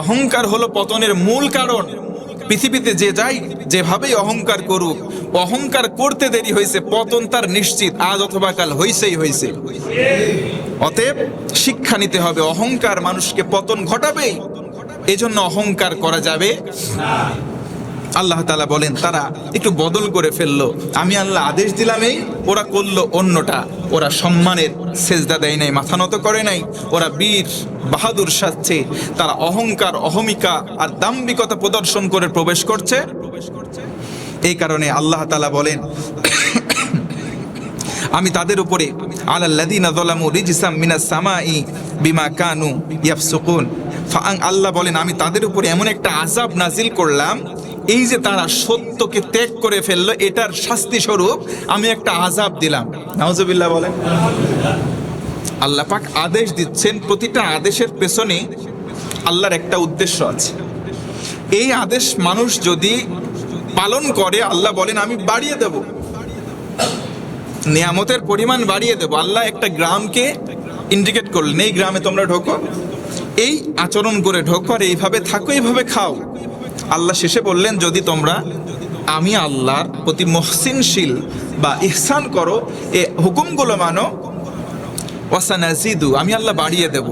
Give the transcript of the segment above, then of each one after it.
অহংকার হলো পতনের মূল কারণ। পৃথিবীতে যে যাই, যেভাবেই অহংকার করুক, অহংকার করতে দেরি হয়েছে, পতন তার নিশ্চিত, আজ অথবা কাল হইছেই হয়েছে অতএব শিক্ষা নিতে হবে, অহংকার মানুষকে পতন ঘটাবেই এজন্য অহংকার করা যাবে আল্লাহ তালা বলেন, তারা একটু বদল করে ফেলল। আমি আল্লাহ আদেশ দিলাম এই, ওরা করল অন্যটা। ওরা সম্মানের সেজদা দেয় নাই, মাথা নত করে নাই। ওরা বীর বাহাদুর সাজছে তারা অহংকার, অহমিকা আর দাম্ভিকতা প্রদর্শন করে প্রবেশ করছে। এই কারণে আল্লাহ তালা বলেন, আমি তাদের উপরে রিজসাম মিনাস সামাই বিমা কানু আল্লাহ বলেন, আমি তাদের উপরে এমন একটা আজাব নাজিল করলাম এই যে তারা সত্যকে ত্যাগ করে ফেলল, এটার শাস্তি স্বরূপ আমি একটা আযাব দিলাম। নাউজুবিল্লাহ বলেন। আল্লাহ পাক আদেশ দিচ্ছেন, প্রতিটা আদেশের পেছনে আল্লাহর একটা উদ্দেশ্য আছে। এই আদেশ মানুষ যদি পালন করে, আল্লাহ বলেন, আমি বাড়িয়ে দেব। নিয়ামতের পরিমাণ বাড়িয়ে দেব। আল্লাহ একটা গ্রামকে ইন্ডিকেট করলেন, এই গ্রামে তোমরা ঢোকো, এই আচরণ করে ঢোকো, আর এইভাবে থাকো, এইভাবে খাও। আল্লাহ শেষে বললেন, যদি তোমরা আমি আল্লাহর প্রতি মহসিনশীল বা ইহসান করো, এ হুকুমগুলো মানো, ওয়াসানাজিদু, আমি আল্লাহ বাড়িয়ে দেব।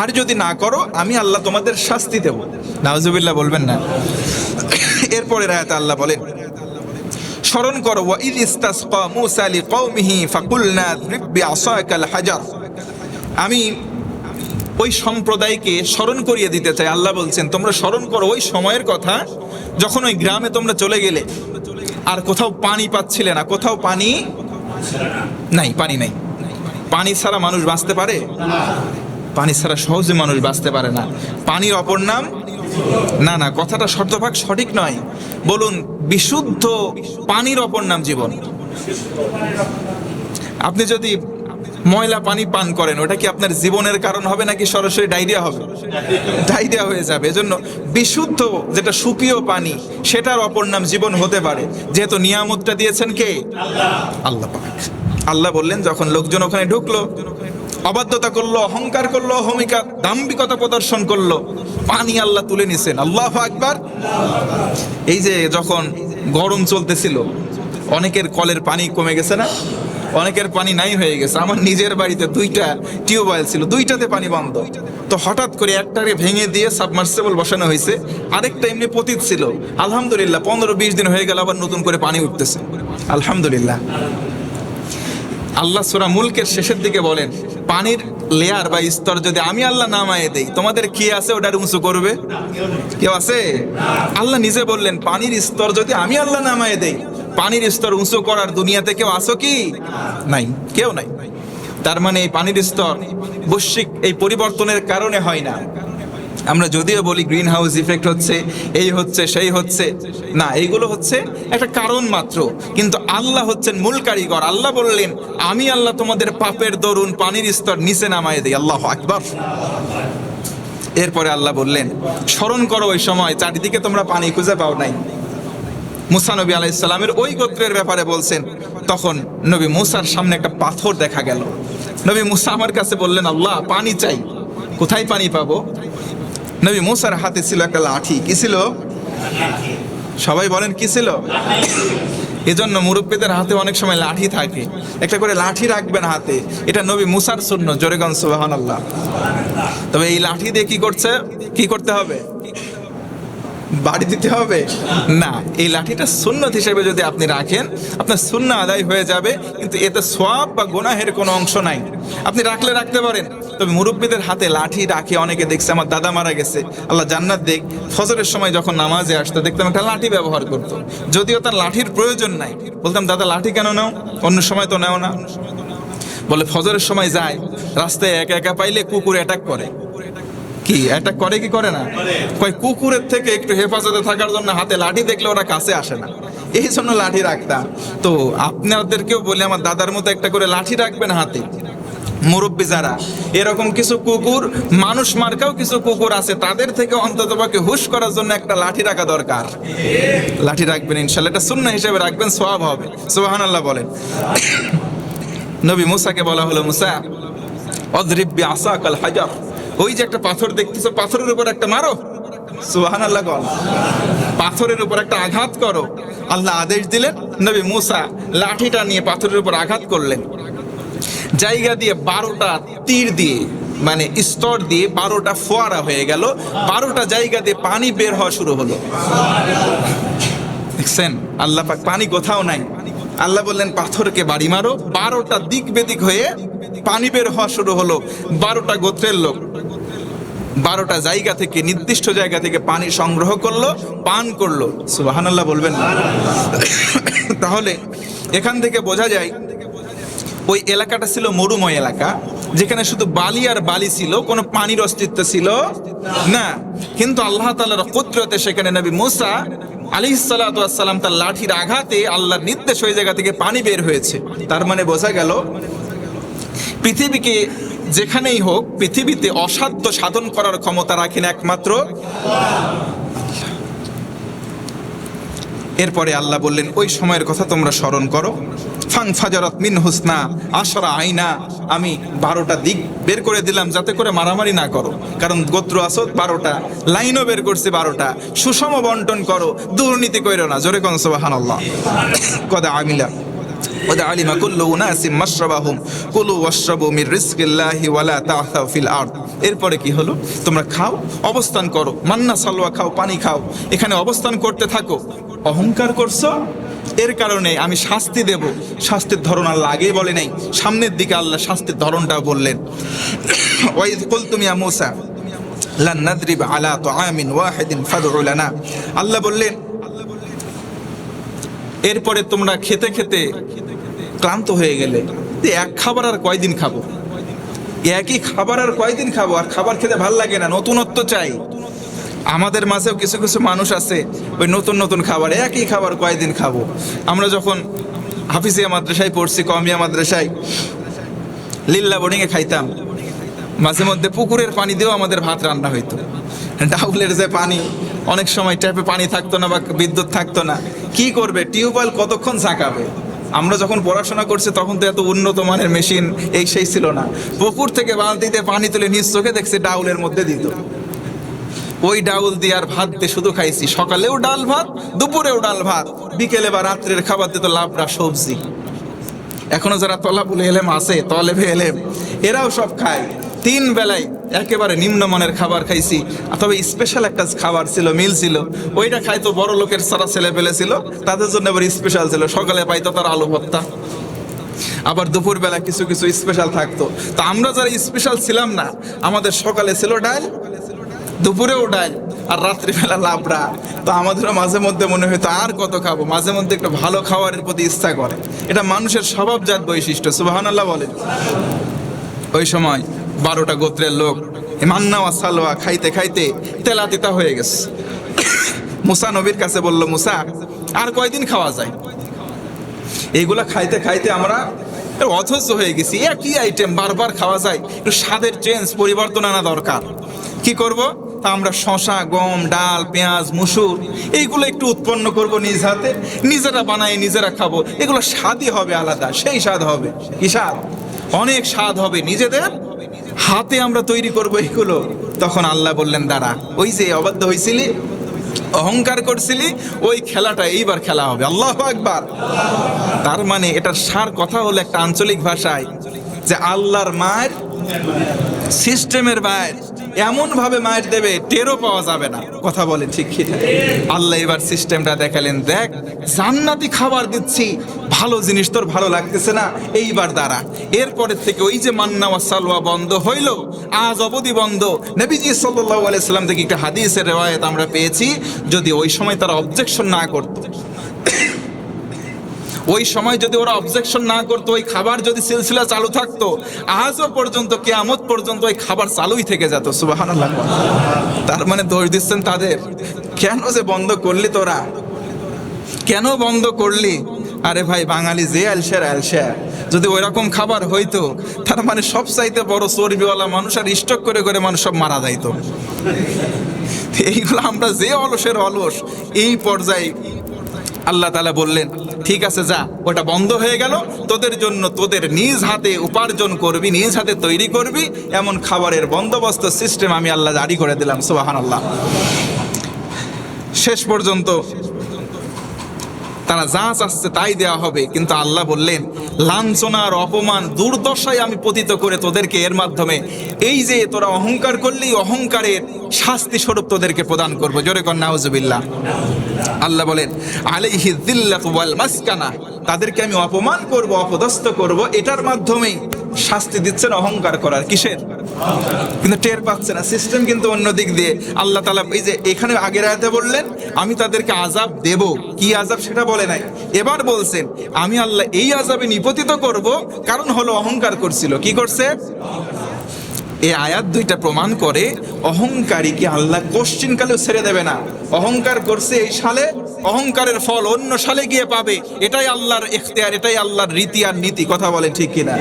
আর যদি না করো, আমি আল্লাহ তোমাদের শাস্তি দেব। নাওজুবিল্লাহ বলবেন না। এরপরে রায়াতে আল্লাহ বলেন, স্মরণ করো, ওয়া ইদ ইস্তাসকা মূসা লিকওমিহি ফাকুলনা দ্রিব বিআসাকাল হাজার। আমি ওই সম্প্রদায়কে স্মরণ করিয়ে দিতে চাই। আল্লাহ বলছেন, তোমরা স্মরণ করো ওই সময়ের কথা, যখন ওই গ্রামে তোমরা চলে গেলে। আর কোথাও পানি পাচ্ছিলে না, কোথাও পানি নাই পানি নাই। পানি ছাড়া মানুষ বাঁচতে পারে? পানি ছাড়া সহজে মানুষ বাঁচতে পারে না। পানির অপর নাম? না না, কথাটা শর্তভাগ সঠিক নয়। বলুন, বিশুদ্ধ পানির অপর নাম জীবন। আপনি যদি ময়লা পানি পান করেন, ওটা কি আপনার জীবনের কারণ হবে নাকি সরাসরি ডায়রিয়া হবে? ডায়রিয়া হয়ে যাবে। এজন্য বিশুদ্ধ যেটা সুপীয় পানি, সেটার অপর নাম জীবন হতে পারে। যেহেতু নিয়ামতটা দিয়েছেন কে? আল্লাহ আল্লাহ বললেন, যখন লোকজন ওখানে ঢুকলো, অবাধ্যতা করল, অহংকার করল অহমিকা দাম্ভিকতা প্রদর্শন করল, পানি আল্লাহ তুলে নিছেন। আল্লাহ আকবার। এই যে যখন গরম চলতেছিল, অনেকের কলের পানি কমে গেছে না? অনেকের পানি নাই হয়ে গেছে। আমার নিজের বাড়িতে দুইটা টিউবওয়েল ছিল, দুইটাতে পানি বন্ধ। তো হঠাৎ করে একটাকে ভেঙে দিয়ে সাবমার্সেবল বসানো হয়েছে। আরেকটা এমনি পতিত ছিল। আলহামদুলিল্লাহ, পনেরো বিশ দিন হয়ে গেল, আবার নতুন করে পানি উঠতেছে। আলহামদুলিল্লাহ। আল্লাহ সুরা মুলকের শেষের দিকে বলেন, পানির লেয়ার বা স্তর যদি আমি আল্লাহ নামায়ে দেই, তোমাদের কি আছে ওটার উঁচু করবে? কেউ আছে? আল্লাহ নিজে বললেন, পানির স্তর যদি আমি আল্লাহ নামায়ে দেই পানির স্তর উঁচু করার দুনিয়াতে কেউ আসো কি? নাই, কেউ নাই। তার মানে এই পানির স্তর বৈশ্বিক এই পরিবর্তনের কারণে হয় না। আমরা যদিও বলি গ্রিন হাউস ইফেক্ট হচ্ছে, এই হচ্ছে, সেই হচ্ছে। না, এইগুলো হচ্ছে একটা কারণ মাত্র। কিন্তু আল্লাহ হচ্ছেন মূল কারিগর। আল্লাহ বললেন, আমি আল্লাহ তোমাদের পাপের দরুন পানির স্তর নিচে নামায় দিই। আল্লাহ আকবর। এরপরে আল্লাহ বললেন, স্মরণ করো ওই সময়, চারিদিকে তোমরা পানি খুঁজে পাও নাই। মুসা নবী আলাইসাল্লামের ওই গোত্রের ব্যাপারে বলছেন, তখন নবী মুসার সামনে একটা পাথর দেখা গেল। নবী মুসা আমার কাছে বললেন, আল্লাহ, পানি চাই। কোথায় পানি পাবো? নবী মুসার হাতে ছিল একটা লাঠি। কি ছিল? সবাই বলেন, কি ছিল? এজন্য মুরব্বীদের হাতে অনেক সময় লাঠি থাকে। একটা করে লাঠি রাখবেন হাতে। এটা নবী মুসার শূন্য জোরেগঞ্জ সুবাহান আল্লাহ তবে এই লাঠি দিয়ে কি করছে? কি করতে হবে? বাড়ি দিতে হবে? না, এই লাঠিটা সুন্নত হিসেবে যদি আপনি রাখেন, আপনার শূন্য আদায় হয়ে যাবে, কিন্তু এতে সোয়াব বা গোনাহের কোনো অংশ নাই। আপনি রাখলে রাখতে পারেন, তবে মুরব্বীদের হাতে লাঠি রাখে, অনেকে দেখছে আমার দাদা মারা গেছে। আল্লাহ জান্নাত দেখ, ফজরের সময় যখন নামাজে আসতো, দেখতাম একটা লাঠি ব্যবহার করতো। যদিও তার লাঠির প্রয়োজন নাই। বলতাম, দাদা, লাঠি কেন নাও? অন্য সময় তো নেও না। বলে, ফজরের সময় যায়, রাস্তায় একা একা পাইলে কুকুর অ্যাটাক করে। কি? অ্যাটাক করে কি করে না? কয় কুকুরের থেকে একটু হেফাজতে থাকার জন্য হাতে লাঠি দেখলে ওরা কাছে আসে না। এই জন্য লাঠি রাখতাম। তো আপনাদেরকেও বলে আমার দাদার মতো একটা করে লাঠি রাখবেন হাতে। মুরব্বী যারা এরকম কিছু কুকুর মানুষ মার্কাও কিছু কুকুর আছে তাদের থেকে অন্তত পক্ষে হুশ করার জন্য একটা লাঠি রাখা দরকার। লাঠি রাখবেন ইনশাল্লাহ এটা শূন্য হিসেবে রাখবেন সোয়াব হবে। সোহান আল্লাহ বলেন। নবী মুসাকে বলা হলো মুসা অদ্রিব্বি আসাকাল হাজার। ওই যে একটা পাথর দেখতেছো, পাথরের উপর একটা মারো। সুহান আল্লাহ কল পাথরের উপর একটা আঘাত করো। আল্লাহ আদেশ দিলেন, নবী মুসা লাঠিটা নিয়ে পাথরের উপর আঘাত করলেন। জায়গা দিয়ে বারোটা তীর দিয়ে মানে স্তর দিয়ে বারোটা ফোয়ারা হয়ে গেল। বারোটা জায়গা দিয়ে পানি বের হওয়া শুরু হলো। দেখছেন? আল্লাহ পাক পানি কোথাও নাই। আল্লাহ বললেন, পাথরকে বাড়ি মারো। বারোটা দিক বেদিক হয়ে পানি বের হওয়া শুরু হলো বারোটা গোত্রের লোক। বারোটা জায়গা থেকে, নির্দিষ্ট জায়গা থেকে পানি সংগ্রহ করল, পান করল। সুবাহানাল্লাহ বলবেন। না তাহলে এখান থেকে বোঝা যায়, ওই এলাকাটা ছিল মরুময় এলাকা, যেখানে শুধু বালি আর বালি ছিল, কোনো পানির অস্তিত্ব ছিল না। কিন্তু আল্লাহ তালার কুদরতে সেখানে নবী মুসা আলী সালাম তার লাঠির আঘাতে আল্লাহর নির্দেশ ওই জায়গা থেকে পানি বের হয়েছে। তার মানে বোঝা গেল পৃথিবীকে যেখানেই হোক পৃথিবীতে অসাধ্য সাধন করার ক্ষমতা রাখেন একমাত্র এরপরে আল্লাহ বললেন, ওই সময়ের কথা তোমরা স্মরণ করো। ফাং ফাজারত মিন হুসনা, আশরা আইনা, আমি বারোটা দিক বের করে দিলাম যাতে করে মারামারি না করো। কারণ গোত্র আসত বারোটা, লাইনও বের করছে বারোটা। সুষম বন্টন করো, দুর্নীতি করো না। জোরে কোন সোবাহান আল্লাহ কদা আমিলা। এরপরে কি হলো? তোমরা খাও, অবস্থান করো। মান্না সালওয়া, খাও, পানি খাও। এখানে অবস্থান করতে থাকো। অহংকার করছ? এর কারণে আমি শাস্তি দেব। শাস্তির ধরন আল্লাহ আগেই বলে নাই। সামনের দিকে আল্লাহ শাস্তির ধরনটাও বললেন। ওয়াইদ লানা। আল্লাহ বললেন এরপরে তোমরা খেতে খেতে ক্লান্ত হয়ে গেলে। এক খাবার আর কয়দিন খাব? একই খাবার আর কয়দিন খাব? আর খাবার খেতে ভালো লাগে না, নতুনত্ব চাই। আমাদের মাঝেও কিছু কিছু মানুষ আছে, ওই নতুন নতুন খাবার, একই খাবার কয়দিন খাব? আমরা যখন হাফিজিয়া মাদ্রাসায় পড়ছি কমিয়া মাদ্রাসায়, লিল্লা বোর্ডিংয়ে খাইতাম। মাঝে মধ্যে পুকুরের পানি দিয়েও আমাদের ভাত রান্না হইতো। ডাউলের যে পানি অনেক সময় ট্যাপে পানি থাকতো না বা বিদ্যুৎ থাকতো না। কি করবে? টিউবওয়েল কতক্ষণ ঝাঁকাবে? আমরা যখন পড়াশোনা করছি, তখন তো এত উন্নত মানের মেশিন এই সেই ছিল না। পুকুর থেকে বালতিতে পানি তুলে নিজ চোখে দেখছি ডাউলের মধ্যে দিত। ওই ডাউল দিয়ে আর ভাত দিয়ে শুধু খাইছি। সকালেও ডাল ভাত, দুপুরেও ডাল ভাত। বিকেলে বা রাত্রের খাবার দিত লাবড়া সবজি। এখনও যারা তলা তলাবুল এলেম আছে, তলেবে এলেম, এরাও সব খায়। তিন বেলায় একেবারে নিম্নমানের খাবার খাইছি। তবে স্পেশাল একটা খাবার ছিল মিল ছিল। ওইটা খাইতো বড় লোকের সারা ছেলে পেলে ছিল, তাদের জন্য আবার স্পেশাল ছিল। সকালে পাইতো তার আলু ভর্তা। আবার দুপুরবেলা কিছু কিছু স্পেশাল থাকতো। তো আমরা যারা স্পেশাল ছিলাম না, আমাদের সকালে ছিল ডাল, দুপুরেও ডাল, আর রাত্রিবেলা লাবড়া। তো আমাদেরও মাঝে মধ্যে মনে হতো আর কত খাব? মাঝে মধ্যে একটু ভালো খাবারের প্রতি ইচ্ছা করে। এটা মানুষের স্বভাবজাত বৈশিষ্ট্য, সুবাহানাল্লাহ বলেন। ওই সময় বারোটা গোত্রের লোক মান্না সালোয়া খাইতে খাইতে তেলাতিতা হয়ে গেছে। মুসা নবীর কাছে বলল, মুসা, আর কয়দিন খাওয়া যায়? এইগুলা খাইতে খাইতে আমরা অথচ হয়ে গেছি। একই আইটেম বারবার খাওয়া যায়, একটু স্বাদের চেঞ্জ পরিবর্তন আনা দরকার। কি করব? তা আমরা শশা গম, ডাল, পেঁয়াজ, মুসুর, এইগুলো একটু উৎপন্ন করব নিজ হাতে, নিজেরা বানাই, নিজেরা খাব। এগুলো স্বাদই হবে আলাদা, সেই স্বাদ হবে। কি স্বাদ? অনেক স্বাদ হবে নিজেদের হাতে আমরা তৈরি করব এগুলো। তখন আল্লাহ বললেন, দাঁড়া, ওই যে অবাধ্য হয়েছিলি অহংকার করছিলি, ওই খেলাটা এইবার খেলা হবে। আল্লাহ একবার তার মানে এটার সার কথা হলো একটা আঞ্চলিক ভাষায় যে আল্লাহর মায়ের সিস্টেমের মায়ের এমন ভাবে মায়ের দেবে, টেরও পাওয়া যাবে না। কথা বলে ঠিক আল্লাহ এবার সিস্টেমটা দেখালেন, দেখ, জান্নাতি খাবার দিচ্ছি, ভালো জিনিস তোর ভালো লাগতেছে না, এইবার দাঁড়া। এরপরে থেকে ওই যে মান্না ওয়া সালওয়া বন্ধ হইল, আজ অবধি বন্ধ। নবীজি সাল্লাল্লাহু আলাইহি সাল্লাম থেকে একটা হাদিসের রেওয়ায়েত আমরা পেয়েছি, যদি ওই সময় তারা অবজেকশন না করতো। ওই সময় যদি ওরা অবজেকশন না করতো, ওই খাবার যদি সিলসিলা চালু থাকতো, আজও পর্যন্ত, কেয়ামত পর্যন্ত ওই খাবার চালুই থেকে যেত সুবাহান তার মানে দোষ দিচ্ছেন তাদের। কেন যে বন্ধ করলি তোরা? কেন বন্ধ করলি? আরে ভাই, বাঙালি যে আলসের আলসের। যদি ওই রকম খাবার হইতো, তার মানে সব চাইতে বড় চর্বিওয়ালা মানুষ আর স্টক করে করে মানুষ সব মারা যাইতো। এইগুলো আমরা যে অলসের অলস, এই পর্যায়ে আল্লাহ তালা বললেন ঠিক আছে, যা। ওটা বন্ধ হয়ে গেল। তোদের জন্য তোদের নিজ হাতে উপার্জন করবি, নিজ হাতে তৈরি করবি। এমন খাবারের বন্দোবস্ত সিস্টেম আমি আল্লাহ জারি করে দিলাম সুবাহান আল্লাহ শেষ পর্যন্ত তারা যা চাচ্ছে তাই দেওয়া হবে। কিন্তু আল্লাহ বললেন লাঞ্ছনার অপমান দুর্দশায় আমি পতিত করে তোদেরকে এর মাধ্যমে এই যে তোরা অহংকার করলেই অহংকারের শাস্তি স্বরূপ তোদেরকে প্রদান করব। জোরে কর আল্লাহ বলেন আলাইহি দিল্লাত ওয়াল মাসকানা, তাদেরকে আমি অপমান করব, অপদস্থ করব, এটার মাধ্যমেই শাস্তি দিচ্ছেন, অহংকার করার। কিসের? কিন্তু টের পাচ্ছে না। সিস্টেম কিন্তু অন্য দিক দিয়ে। আল্লাহ তালা এই যে এখানে আগের আয়াতে বললেন, আমি তাদেরকে আজাব দেব। কি আজাব সেটা বলে নাই। এবার বলছেন, আমি আল্লাহ এই আজাবে নিপতিত করব, কারণ হলো অহংকার করছিল। কি করছে? এই আয়াত দুইটা প্রমাণ করে অহংকারীকে আল্লাহ কোশ্চিন কালেও ছেড়ে দেবে না। অহংকার করছে এই সালে অহংকারের ফল অন্য সালে গিয়ে পাবে। এটাই আল্লাহর এখতিয়ার এটাই আল্লাহর রীতি আর নীতি, কথা বলে ঠিক কিনা?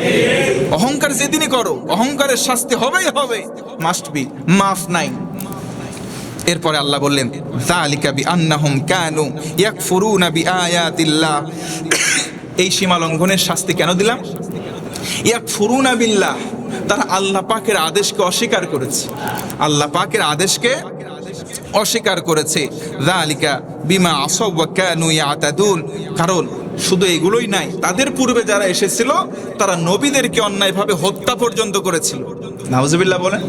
অহংকার যেদিনই করো, অহংকারের শাস্তি হবেই হবে। মাস্ট বি মাফ নাই। এরপরে আল্লাহ বললেন, যালিকা বিআন্নাহুম কানু ইয়াকফুরুনা বিআয়াতিল্লাহ। এই সীমা লঙ্ঘনের শাস্তি কেন দিলাম? ইয়াকফুরুনা বিল্লাহ, তারা আল্লাহ পাকের আদেশকে অস্বীকার করেছে। আল্লাহ পাকের আদেশকে অস্বীকার করেছে। যালিকা বিমা কারণ শুধু এগুলোই নাই, তাদের পূর্বে যারা এসেছিল, তারা নবীদেরকে অন্যায়ভাবে হত্যা পর্যন্ত করেছিল। নাউজুবিল্লাহ বলেন।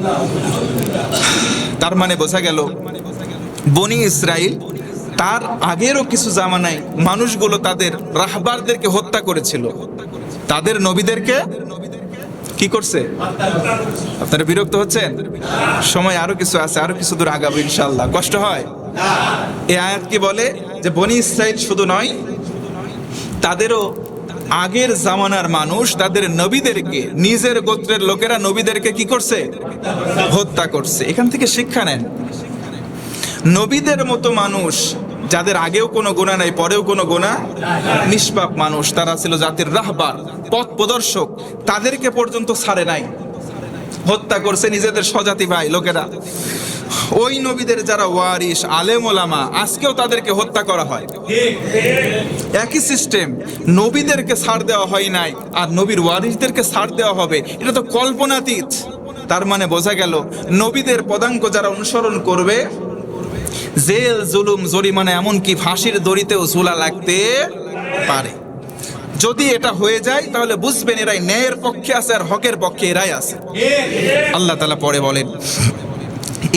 তার মানে বোঝা গেল, বনি ইসরাইল তার আগেরও কিছু জামানায় মানুষগুলো তাদের রাহবারদেরকে হত্যা করেছিল। তাদের নবীদেরকে কি করছে? আপনারা বিরক্ত হচ্ছেন? সময় আরও কিছু আছে, আরও কিছু দূর আগাবো ইনশাল্লাহ কষ্ট হয়? এই আয়াত কি বলে? যে বনি ইসরাইল শুধু নয়, তাদেরও আগের জামানার মানুষ, তাদের নবীদেরকে, নিজের গোত্রের লোকেরা নবীদেরকে কি করছে? হত্যা করছে। এখান থেকে শিক্ষা নেন। নবীদের মতো মানুষ, যাদের আগেও কোনো গোনা নাই, পরেও কোনো গোনা নিষ্পাপ মানুষ, তারা ছিল জাতির রাহবার। পথ প্রদর্শক তাদেরকে পর্যন্ত ছাড়ে নাই। হত্যা করছে নিজেদের স্বজাতি ভাই, লোকেরা। ওই নবীদের যারা ওয়ারিস আলেম ওলামা, আজকেও তাদেরকে হত্যা করা হয়। একই সিস্টেম নবীদেরকে ছাড় দেওয়া হয় নাই, আর নবীর ওয়ারিসদেরকে ছাড় দেওয়া হবে। এটা তো কল্পনাতীত। তার মানে বোঝা গেল, নবীদের পদাঙ্ক যারা অনুসরণ করবে, জেল, জুলুম, জরিমানা, এমনকি ফাঁসির দড়িতেও ঝুলা লাগতে পারে। যদি এটা হয়ে যায়, তাহলে বুঝবেন এরাই ন্যায়ের পক্ষে আছে আর হকের পক্ষে এরাই আছে। আল্লাহ তালা পরে বলেন,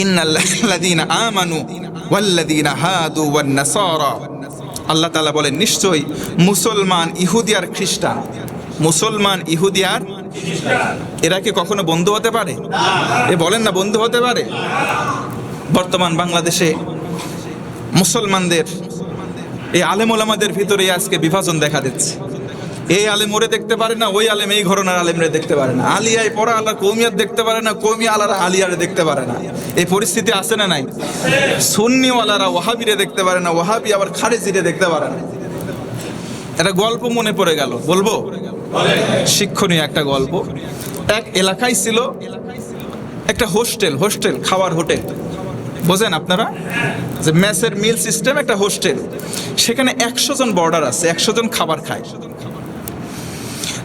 ইন্নাল্লাযীনা আমানু ওয়াল্লাযীনা হাদু ওয়ান নাসারা। আল্লাহ তাআলা বলেন, নিশ্চয়ই মুসলমান, ইহুদি আর খ্রিস্টান। মুসলমান, ইহুদি আর এরা কি কখনো বন্ধু হতে পারে? এ বলেন না বন্ধু হতে পারে। বর্তমান বাংলাদেশে মুসলমানদের, এই আলেম ওলামাদের ভিতরে আজকে বিভাজন দেখা দিচ্ছে। এই আলেম ওরে দেখতে পারে না, ওই আলেম এই ঘরনার আলেমরে দেখতে পারে না। আলিয়ায় পড়া আল্লাহ কৌমিয়ার দেখতে পারে না কৌমিয়া আলারা আলিয়ারে দেখতে পারে না। এই পরিস্থিতি আছে না নাই? সুন্নিওয়ালারা ওয়াহাবিরে দেখতে পারে না, ওয়াহাবি আবার খারেজিরে দেখতে পারে না। একটা গল্প মনে পড়ে গেল, বলব? শিক্ষণীয় একটা গল্প। এক এলাকায় ছিল একটা হোস্টেল হোস্টেল, খাওয়ার হোটেল। বোঝেন আপনারা? যে মেসের মিল সিস্টেম একটা হোস্টেল। সেখানে একশো জন বর্ডার আছে, একশো জন খাবার খায়।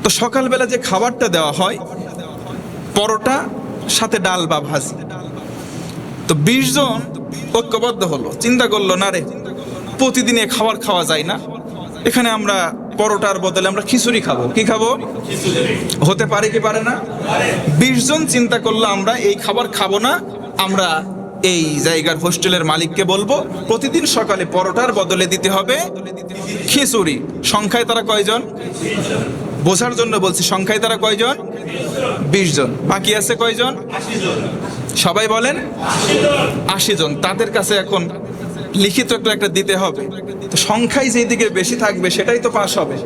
তো সকালবেলা যে খাবারটা দেওয়া হয়, পরোটা, সাথে ডাল বা ভাজি। তো বিশ জন ঐক্যবদ্ধ হলো, চিন্তা করল, না রে, প্রতিদিন এ খাবার খাওয়া যায় না। এখানে আমরা পরোটার বদলে আমরা খিচুড়ি খাব। কি খাব? হতে পারে কি পারে না? বিশ জন চিন্তা করল, আমরা এই খাবার খাব না, আমরা এই জায়গার হোস্টেলের মালিককে বলব, প্রতিদিন সকালে পরোটার বদলে দিতে হবে খিচুড়ি। সংখ্যায় তারা কয়জন? বোঝার জন্য বলছি, সংখ্যায় তারা কয়জন? বিশ জন। বাকি আছে কয়জন? সবাই বলেন? আশি জন। তাদের কাছে এখন লিখিত একটা দিতে হবে। তো সংখ্যায় যেই দিকে বেশি থাকবে, সেটাই তো পাস হবে।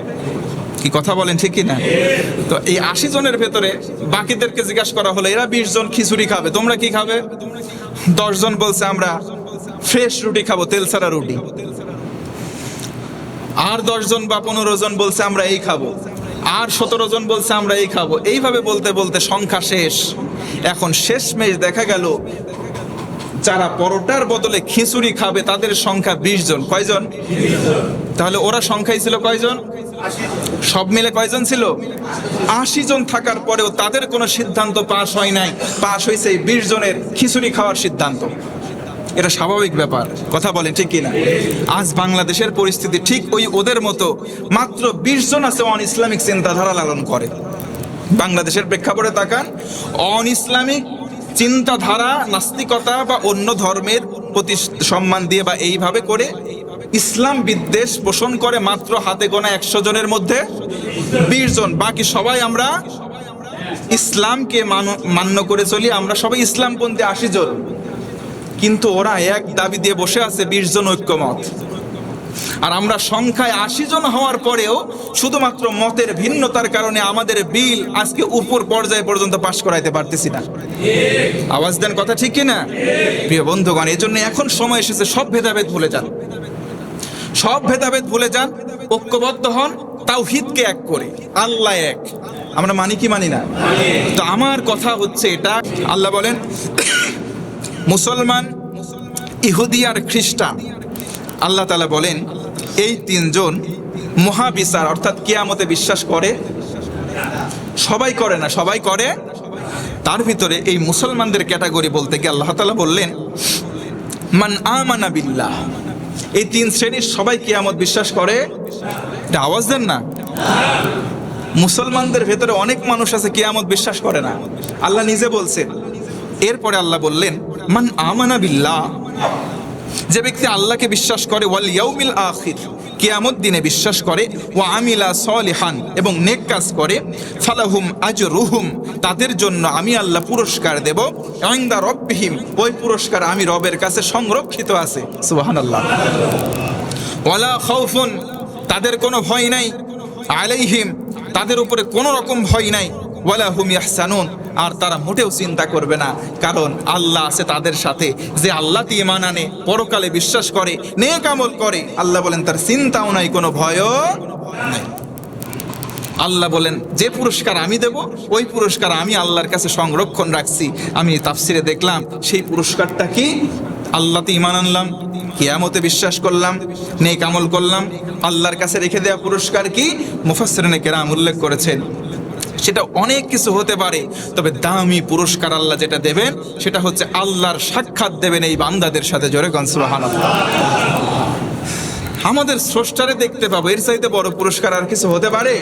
কি কথা বলেন ঠিক কি না? তো এই আশি জনের ভেতরে বাকিদেরকে জিজ্ঞাসা করা হলো, এরা বিশ জন খিচুড়ি খাবে, তোমরা কি খাবে? দশ জন বলছে, আমরা ফ্রেশ রুটি খাব, তেল ছাড়া রুটি। আর দশ জন বা পনেরো জন বলছে, আমরা এই খাব। আর সতেরো জন বলছে আমরা এই খাব। এইভাবে বলতে বলতে সংখ্যা শেষ। এখন শেষ মেশ দেখা গেল, যারা পরোটার বদলে খিচুড়ি খাবে, তাদের সংখ্যা বিশ জন। কয়জন? তাহলে ওরা সংখ্যাই ছিল কয়জন? সব মিলে কয়জন ছিল? আশি জন থাকার পরেও তাদের কোনো সিদ্ধান্ত পাশ হয় নাই। পাশ হয়েছে বিশ জনের খিচুড়ি খাওয়ার সিদ্ধান্ত। এটা স্বাভাবিক ব্যাপার। কথা বলেন ঠিক কিনা? আজ বাংলাদেশের পরিস্থিতি ঠিক ওই ওদের মতো। মাত্র বিশ জন আছে অন ইসলামিক চিন্তাধারা লালন করে। বাংলাদেশের প্রেক্ষাপটে তাকান, অন ইসলামিক চিন্তাধারা, নাস্তিকতা বা অন্য ধর্মের প্রতি সম্মান দিয়ে বা এইভাবে করে ইসলাম বিদ্বেষ পোষণ করে মাত্র হাতে গোনা একশো জনের মধ্যে বিশ জন। বাকি সবাই আমরা ইসলামকে মানো- মান্য করে চলি। আমরা সবাই ইসলামপন্থী আশি জন। কিন্তু ওরা এক দাবি দিয়ে বসে আছে, বিশ জন ঐক্যমত। আর আমরা সংখ্যায় আশি জন হওয়ার পরেও শুধুমাত্র মতের ভিন্নতার কারণে আমাদের বিল আজকে উপর পর্যায়ে পর্যন্ত পাশ করাইতে পারতেছি না। আওয়াজ দেন কথা ঠিক কিনা? প্রিয় বন্ধুগণ এই জন্য এখন সময় এসেছে, সব ভেদাভেদ ভুলে যান। সব ভেদাভেদ ভুলে যান, ঐক্যবদ্ধ হন তাও হিতকে এক করে, আল্লাহ এক। আমরা মানি কি মানি না? তো আমার কথা হচ্ছে এটা, আল্লাহ বলেন মুসলমান, ইহুদি আর খ্রিস্টান। আল্লাহ তালা বলেন, এই তিনজন মহাবিচার, অর্থাৎ কিয়ামতে বিশ্বাস করে, সবাই করে না, সবাই করে। তার ভিতরে এই মুসলমানদের ক্যাটাগরি বলতে গিয়ে আল্লাহ তালা বললেন, মান আমানা বিল্লাহ। এই তিন শ্রেণির সবাই কিয়ামত বিশ্বাস করে। এটা আওয়াজ দেন না? মুসলমানদের ভেতরে অনেক মানুষ আছে কিয়ামত বিশ্বাস করে না। আল্লাহ নিজে বলছেন। এরপরে আল্লাহ বললেন মান আমানা বিল্লাহ, যে ব্যক্তি আল্লাহকে বিশ্বাস করে, ওয়াল ইয়াউমিল আখির, কিয়ামত দিনে বিশ্বাস করে, ওয়া আমিলা সলিহান, এবং নেক কাজ করে, ফালাহুম আজরুহুম, তাদের জন্য আমি আল্লাহ পুরস্কার দেব ইনদা রব্বিহিম, ওই পুরস্কার আমি রবের কাছে সংরক্ষিত আছে। সুবহানাল্লাহ। ওয়ালা খাউফুন, তাদের কোনো ভয় নাই, আলাইহিম, তাদের উপরে কোনো রকম ভয় নাই। ওয়ালা হুম ইয়াহসানুন, আর তারা মোটেও চিন্তা করবে না। কারণ আল্লাহ আছে তাদের সাথে। যে আল্লাহ ইমান আনে, পরকালে বিশ্বাস করে, নেক আমল করে, আল্লাহ বলেন তার চিন্তাও নাই, কোনো ভয়ও নাই। আল্লাহ বলেন, যে পুরস্কার আমি দেব, ওই পুরস্কার আমি আল্লাহর কাছে সংরক্ষণ রাখছি। আমি তাফসিরে দেখলাম, সেই পুরস্কারটা কি? আল্লাহতে ইমান আনলাম, কিয়ামতে বিশ্বাস করলাম, নেক আমল করলাম, আল্লাহর কাছে রেখে দেওয়া পুরস্কার কি? মুফাসসিরিনে কেরাম উল্লেখ করেছেন। সেটা অনেক কিছু হতে পারে। তবে দামি পুরস্কার আল্লাহ যেটা দেবেন, সেটা হচ্ছে আল্লাহর সাক্ষাৎ দেবেন এই বান্দাদের সাথে। জোরে গনসুবাহান আমাদের স্রষ্টারে দেখতে পাবো, এর চাইতে বড় পুরস্কার আর কিছু হতে পারে?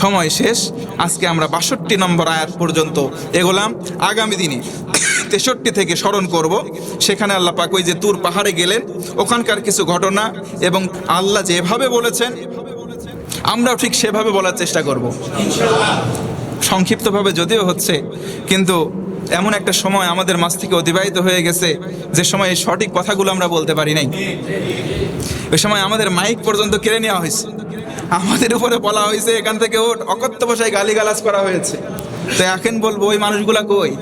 সময় শেষ, আজকে আমরা বাষট্টি নম্বর আয়াত পর্যন্ত এগোলাম। আগামী দিনে তেষট্টি থেকে স্মরণ করব, সেখানে আল্লাহ পাক ওই যে তুর পাহাড়ে গেলেন, ওখানকার কিছু ঘটনা এবং আল্লাহ যেভাবে বলেছেন আমরাও ঠিক সেভাবে বলার চেষ্টা করব। সংক্ষিপ্তভাবে যদিও হচ্ছে, কিন্তু এমন একটা সময় আমাদের মাছ থেকে অতিবাহিত হয়ে গেছে, যে সময় এই সঠিক কথাগুলো আমরা বলতে পারি নাই। ওই সময় আমাদের মাইক পর্যন্ত কেড়ে নেওয়া হয়েছে। আমাদের উপরে বলা হয়েছে, এখান থেকে ওট অকথ্য ভাষায় গালিগালাজ করা হয়েছে। তো এখন বলব, ওই মানুষগুলা কই?